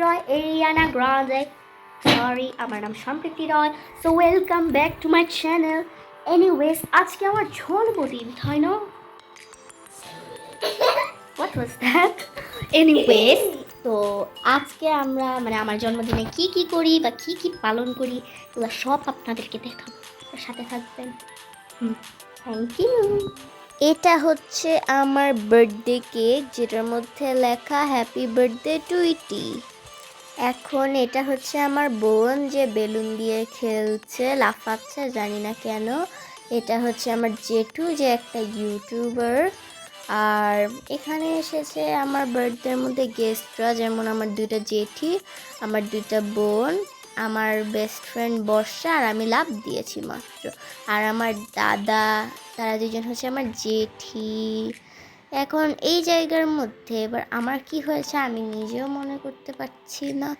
রয় এরিয়ানা Grande sorry আমার নাম Sampriti Roy so welcome back to my channel anyways আজকে আমার জন্মদিন তাই না? হোয়াট ওয়াজ দ্যাট এনিওয়েজ তো আজকে আমরা মানে আমার জন্মদিনে কি কি করি বা কি কি পালন করি এগুলো সব আপনাদেরকে দেখাবো। সাথে থাকবেন। হুম। থ্যাংক ইউ এটা হচ্ছে আমার বার্থডে কেক যেটার মধ্যে লেখা হ্যাপি বার্থডে টু ইটি এখন এটা হচ্ছে আমার বোন যে বেলুন দিয়ে খেলছে, লাফাচ্ছে, জানি না কেন। এটা হচ্ছে আমার জেঠু যে একটা ইউটিউবার আর এখানে এসেছে আমার বার্থডের মধ্যে গেস্টরা যেমন আমার দুইটা জেঠি, আমার দুইটা বোন, আমার বেস্ট ফ্রেন্ড বর্ষা, আর আমি লাভ দিয়েছি মাত্র। আর আমার দাদা তারা দুজন হচ্ছে আমার জেঠি। এখন এই জায়গার মধ্যে এবার আমার কি হয়েছে আমি নিজেও মনে করতে পারছি না।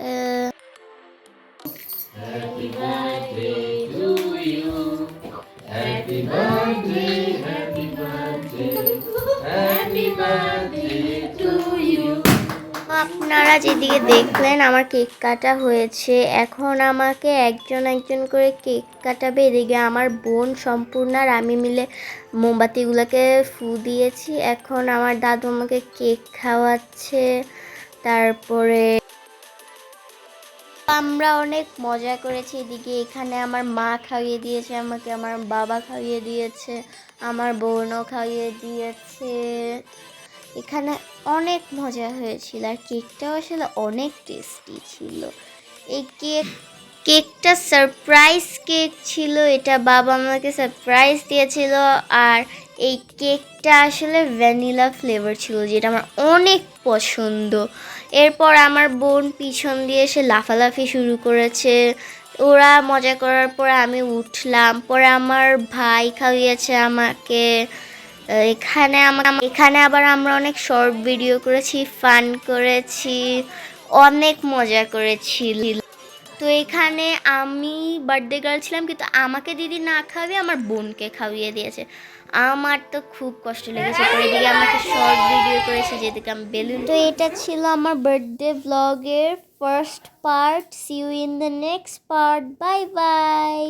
আহ, আপনারা যেদিকে দেখলেন, আমার কেক কাটা হয়েছে। এখন আমাকে একজন একজন করে কেক কাটাবে। এদিকে আমার বোন সম্পূর্ণ আর আমি মিলে মোমবাতিগুলোকে ফু দিয়েছি। এখন আমার দাদু আমাকে কেক খাওয়াচ্ছে। তারপরে আমরা অনেক মজা করেছি। এদিকে এখানে আমার মা খাইয়ে দিয়েছে, আমাকে আমার বাবা খাইয়ে দিয়েছে, আমার বোনও খাইয়ে দিয়েছে। এখানে অনেক মজা হয়েছিল আর কেকটাও আসলে অনেক টেস্টি ছিল। এই কেক, কেকটা সারপ্রাইজ কেক ছিল, এটা বাবা আমাকে সারপ্রাইজ দিয়েছিল আর এই কেকটা আসলে ভ্যানিলা ফ্লেভার ছিল যেটা আমার অনেক পছন্দ। এরপর আমার বোন পিছন দিয়ে এসে লাফালাফি শুরু করেছে। ওরা মজা করার পরে আমি উঠলাম, পরে আমার ভাই খাইয়েছে আমাকে। এখানে আমার এখানে আবার আমরা অনেক শর্ট ভিডিও করেছি, ফান করেছি, অনেক মজা করেছি। তো এখানে আমি বার্থডে গার্ল ছিলাম, কিন্তু আমাকে দিদি না খাওয়িয়ে আমার বোনকে খাওয়িয়ে দিয়েছে। আমার তো খুব কষ্ট লেগেছে এদিকে আমাকে শর্ট ভিডিও করেছে, যেদিকে আমি বেলুন তো এটা ছিল আমার বার্থডে ব্লগের first part see you in the next part bye bye